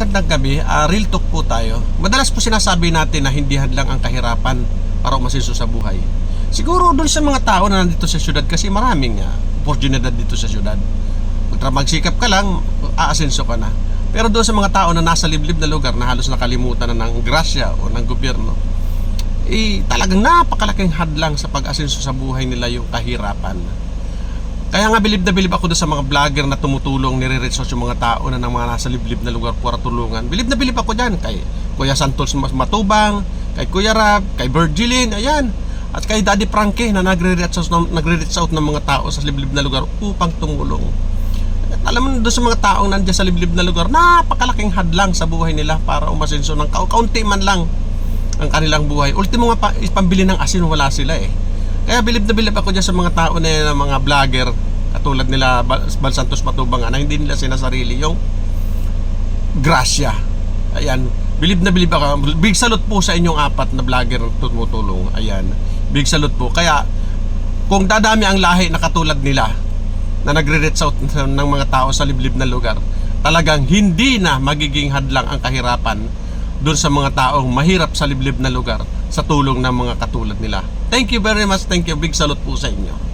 magandang gabi. Ah, real talk po tayo. Madalas po sinasabi natin na hindi hadlang ang kahirapan para umasenso sa buhay. Siguro doon sa mga tao na nandito sa syudad kasi maraming uh, oportunidad dito sa syudad. Magtra magsikap ka lang, aasenso ka na. Pero doon sa mga tao na nasa liblib na lugar na halos nakalimutan na ng grasya o ng gobyerno, eh talagang napakalaking hadlang sa pag-asenso sa buhay nila yung kahirapan. Kaya nga bilib na bilib ako doon sa mga vlogger na tumutulong, nire-resource yung mga tao na ng mga nasa liblib na lugar para tulungan. Bilib na bilib ako dyan kay Kuya Santos Matubang, kay Kuya Rab, kay Virgilin, ayan. At kay Daddy Frankie na nagre-reach out, nagre-reach out ng mga tao sa liblib na lugar upang tumulong. At alam mo doon sa mga taong nandiyan sa liblib na lugar, napakalaking hadlang sa buhay nila para umasenso ng ka- kaunti man lang ang kanilang buhay. Ultimo nga pa, pambili ng asin wala sila eh. Kaya bilib na bilib ako dyan sa mga tao na yan, mga vlogger katulad nila Bal Santos Matubang na hindi nila sinasarili yung grasya. Ayan, bilib na bilib ako. Big salute po sa inyong apat na vlogger tumutulong. Ayan, big salute po. Kaya kung dadami ang lahi na katulad nila na nagre-reach out ng mga tao sa liblib na lugar, talagang hindi na magiging hadlang ang kahirapan doon sa mga taong mahirap sa liblib na lugar sa tulong ng mga katulad nila. Thank you very much. Thank you. Big salute po sa inyo.